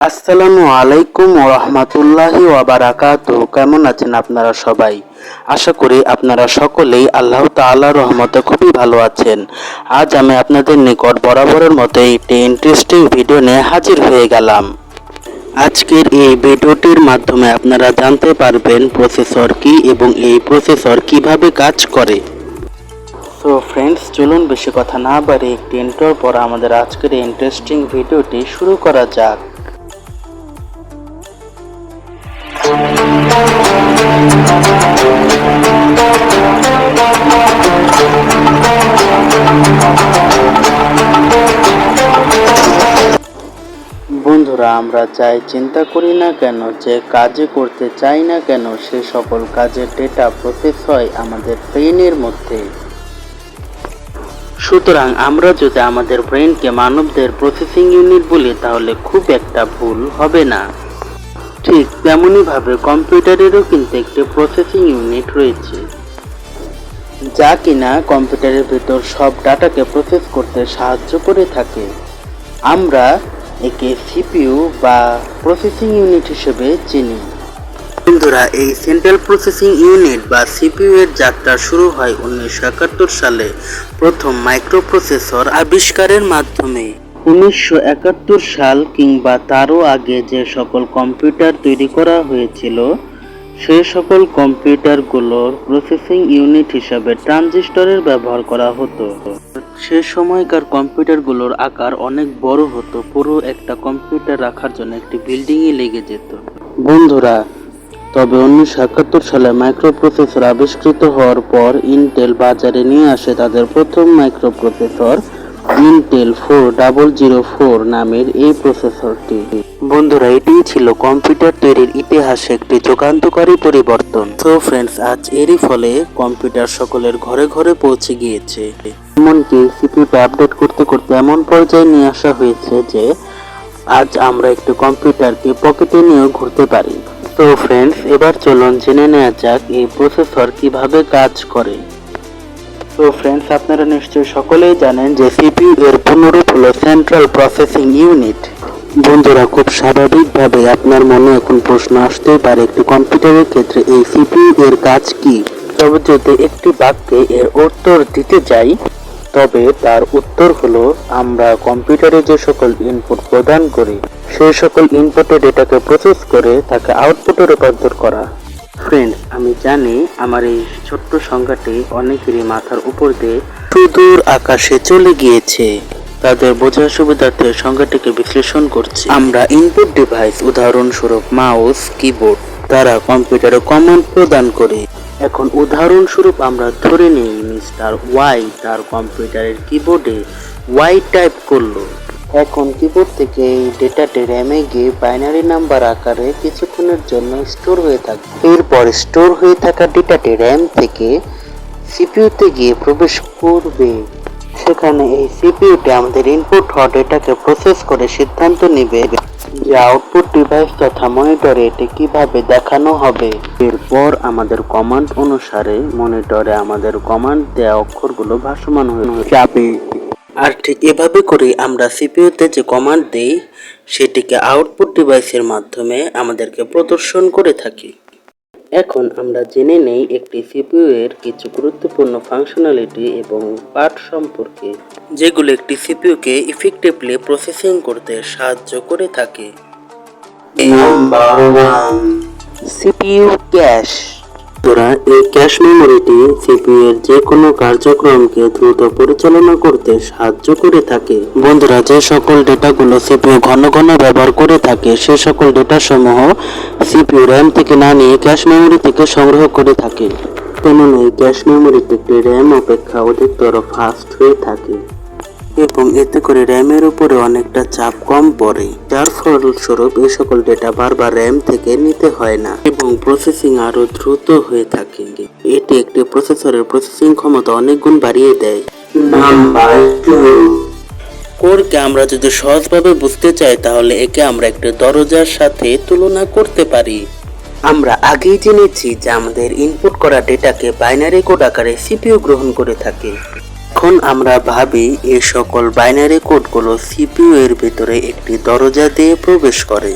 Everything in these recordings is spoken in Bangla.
আসসালামু আলাইকুম রহমতুল্লাহি ওয়াবারাকাতু কেমন আছেন আপনারা সবাই? আশা করি আপনারা সকলেই আল্লাহ তাআলার রহমতে খুবই ভালো আছেন। আজ আমি আপনাদের নিকট বরাবরের মতো একটি ইন্টারেস্টিং ভিডিও নিয়ে হাজির হয়ে গেলাম। আজকের এই ভিডিওটির মাধ্যমে আপনারা জানতে পারবেন প্রসেসর কি এবং এই প্রসেসর কীভাবে কাজ করে। সো ফ্রেন্ডস চলুন বেশি কথা না বাড়ি একটি ইন্টোর পর আমাদের আজকের ইন্টারেস্টিং ভিডিওটি শুরু করা যাক। বন্ধুরা আমরা যাই চিন্তা করি না কেন, যে কাজে করতে চাই না কেন, সে সকল কাজের ডেটা প্রসেস হয় আমাদের ব্রেনের মধ্যে। সুতরাং আমরা যদি আমাদের ব্রেনকে মানবদের প্রসেসিং ইউনিট বলি, তাহলে খুব একটা ভুল হবে না। ঠিক তেমনইভাবে কম্পিউটারেরও কিন্তু একটি প্রসেসিং ইউনিট রয়েছে। যা কিনা কম্পিউটারের ভেতর সব ডাটাকে প্রসেস করতে সাহায্য করে থাকে। আমরা একে সিপিইউ বা প্রসেসিং ইউনিট হিসেবে চিনি। বন্ধুরা এই সেন্ট্রাল প্রসেসিং ইউনিট বা সিপিইউ এর যাত্রা শুরু হয় উনিশশো একাত্তর সালে প্রথম মাইক্রোপ্রসেসর আবিষ্কারের মাধ্যমে। উনিশশো একাত্তর সাল কিংবা তারও আগে যে সকল কম্পিউটার তৈরি করা হয়েছিল সে সকল কম্পিউটারগুলোর প্রসেসিং ইউনিট হিসাবে ট্রানজিস্টরের ব্যবহার করা হতো। সে সময়কার কম্পিউটারগুলোর আকার অনেক বড় হতো, পুরো একটা কম্পিউটার রাখার জন্য একটি বিল্ডিংয়ে লেগে যেত। বন্ধুরা, তবে উনিশশো একাত্তর সালে মাইক্রোপ্রসেসর আবিষ্কৃত হওয়ার পর ইন্টেল বাজারে নিয়ে আসে তাদের প্রথম microprocessor. Intel four double zero four নামের এই প্রসেসরটি বন্ধুরা, এটিই ছিল কম্পিউটার তৈরির ইতিহাসে একটি যুগান্তকারী পরিবর্তন। তো ফ্রেন্ডস আজ এরই ফলে কম্পিউটার সকলের ঘরে ঘরে পৌঁছে গিয়েছে। এমনকি সিপিইউতে আপডেট করতে করতে এমন পর্যায়ে নিয়ে আসা হয়েছে যে, আজ আমরা একটি কম্পিউটারকে পকেটে নিয়েও ঘুরতে পারি। তো ফ্রেন্ডস এবার চলুন জেনে নেওয়া যাক এই প্রসেসর কীভাবে কাজ করে। তো ফ্রেন্ডস আপনারা নিশ্চয়ই সকলেই জানেন যে সিপিইউ এর পুনরূপ হলো সেন্ট্রাল প্রসেসিং ইউনিট বন্ধুরা, খুব স্বাভাবিকভাবে আপনার মনে এখন প্রশ্ন আসতেই পারে, একটি কম্পিউটারের ক্ষেত্রে এই সিপিইউ এর কাজ কি? তবে যদি একটি বাক্যে এর উত্তর দিতে যাই, তবে তার উত্তর হলো, আমরা কম্পিউটারে যে সকল ইনপুট প্রদান করি, সেই সকল ইনপুটের ডেটাকে প্রসেস করে তাকে আউটপুটে রূপান্তর করা। ফ্রেন্ডস আমি জানি আমার এই ছোট্ট সংখ্যাটি অনেকেরই মাথার উপর দিয়ে সুদূর আকাশে চলে গিয়েছে। তাদের বোঝার সুবিধার্থে সংখ্যাটিকে বিশ্লেষণ করছি। আমরা ইনপুট ডিভাইস উদাহরণস্বরূপ মাউস কিবোর্ড দ্বারা কম্পিউটারে কমান্ড প্রদান করি। এখন উদাহরণস্বরূপ আমরা ধরে নিই মিস্টার ওয়াই তার কম্পিউটারের কিবোর্ডে ওয়াই টাইপ করল। এখন কিবোর্ড থেকে এই ডেটাটি র্যামে গিয়ে বাইনারি নাম্বার আকারে কিছুক্ষণের জন্য স্টোর হয়ে থাকবে। এরপর স্টোর হয়ে থাকা ডেটাটি র্যাম থেকে সিপিইউতে গিয়ে প্রবেশ করবে। সেখানে এই সিপিইউতে আমাদের ইনপুট হওয়া ডেটাকে প্রসেস করে সিদ্ধান্ত নেবে যে আউটপুট ডিভাইস তথা মনিটরে এটি কীভাবে দেখানো হবে। এরপর আমাদের কমান্ড অনুসারে মনিটরে আমাদের কমান্ড দেওয়া অক্ষরগুলো ভাসমান হয়ে যাবে। আর ঠিক এভাবে করে আমরা সিপিইউতে যে কমান্ড দেই সেটিকে আউটপুট ডিভাইসের মাধ্যমে আমাদেরকে প্রদর্শন করে থাকি। এখন আমরা জেনে নেই একটি সিপিইউ এর কিছু গুরুত্বপূর্ণ ফাংশনালিটি এবং পার্ট সম্পর্কে যেগুলো একটি সিপিইউকে ইফেক্টিভলি প্রসেসিং করতে সাহায্য করে থাকে। নাম্বার ওয়ান সিপিইউ ক্যাশ সুতরাং এই ক্যাশ মেমোরিটি সিপিইউ এর যে কোনো কার্যক্রমকে দ্রুত পরিচালনা করতে সাহায্য করে থাকে। বন্ধুরা, যে সকল ডেটাগুলো সিপিইউ ঘন ঘন ব্যবহার করে থাকে, সে সকল ডেটা সমূহ সিপিইউ র্যাম থেকে না নিয়ে ক্যাশ মেমোরি থেকে সংগ্রহ করে থাকে। কেননা এই ক্যাশ মেমোরিতে একটি র্যাম অপেক্ষা অধিকতর ফাস্ট হয়ে থাকে। এবং এতে করে র্যামের উপরে অনেকটা চাপ কম পড়ে। যার ফলস্বরূপ এই সকল ডেটা বারবার র্যাম থেকে নিতে হয় না এবং প্রসেসিং আরও দ্রুত হয়ে থাকে। এটি একটি প্রসেসরের প্রসেসিং ক্ষমতা অনেক গুণ বাড়িয়ে দেয়। নাম্বার কোরকে আমরা যদি সহজভাবে বুঝতে চাই, তাহলে একে আমরা একটি দরজার সাথে তুলনা করতে পারি। আমরা আগেই জেনেছি যে আমাদের ইনপুট করা ডেটাকে বাইনারি কোড আকারে সিপিইউ গ্রহণ করে থাকে। এখন আমরা ভাবি এ সকল বাইনারি কোডগুলো সিপিইউ এর ভিতরে একটি দরজা দিয়ে প্রবেশ করে।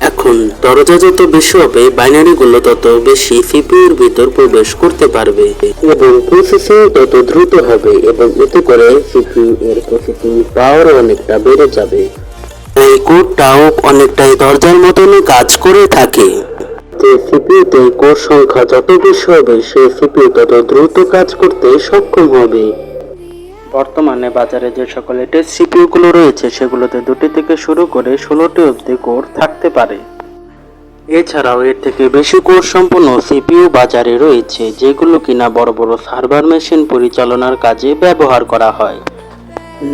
এখন দরজা যত বেশি হবে বাইনারিগুলো তত বেশি সিপিইউ এর ভিতর প্রবেশ করতে পারবে। এবং প্রসেসিং তত দ্রুত হবে এবং এতে করে সিপিইউ এর প্রসেসিং পাওয়ার অনেকটা বেড়ে যাবে। এই কোডটাও অনেকটাই দরজার মতনই কাজ করে থাকে। যে সিপিইউতে কোর সংখ্যা যত বেশি হবে সেই সিপিইউ তত দ্রুত কাজ করতে সক্ষম হবে। বর্তমানে বাজারে যে সকল লেটেস্ট সিপিইউগুলো রয়েছে, সেগুলোতে দুটি থেকে শুরু করে ষোলোটি অবধি কোর থাকতে পারে। এছাড়াও এর থেকে বেশি কোর সম্পন্ন সিপিইউ বাজারে রয়েছে, যেগুলো কিনা বড় বড় সার্ভার মেশিন পরিচালনার কাজে ব্যবহার করা হয়।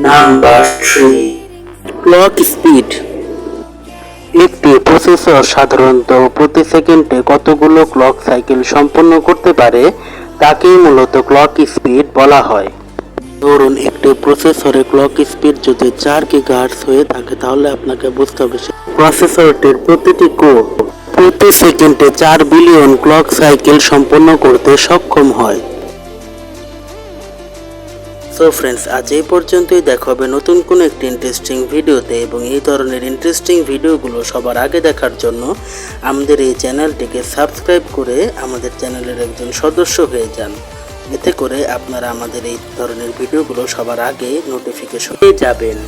Number three, clock speed. একটি প্রসেসর সাধারণত প্রতি সেকেন্ডে কতগুলো ক্লক সাইকেল সম্পন্ন করতে পারে, তাকেই মূলত ক্লক স্পিড বলা হয়। ধরুন একটি প্রসেসরে ক্লক স্পিড যদি চার গিগাহার্টজ হয়ে থাকে, তাহলে আপনাকে বুঝতে হবে প্রসেসরটির প্রতিটি কোর প্রতি সেকেন্ডে চার বিলিয়ন ক্লক সাইকেল সম্পন্ন করতে সক্ষম হয়। সো ফ্রেন্ডস আজ এই পর্যন্তই। দেখা হবে নতুন কোনো একটি ইন্টারেস্টিং ভিডিওতে এবং এই ধরনের ইন্টারেস্টিং ভিডিওগুলো সবার আগে দেখার জন্য আমাদের এই চ্যানেলটিকে সাবস্ক্রাইব করে আমাদের চ্যানেলের একজন সদস্য হয়ে যান। এতে করে আপনারা আমাদের এই ধরনের ভিডিওগুলো সবার আগে নোটিফিকেশন পেয়ে যাবেন।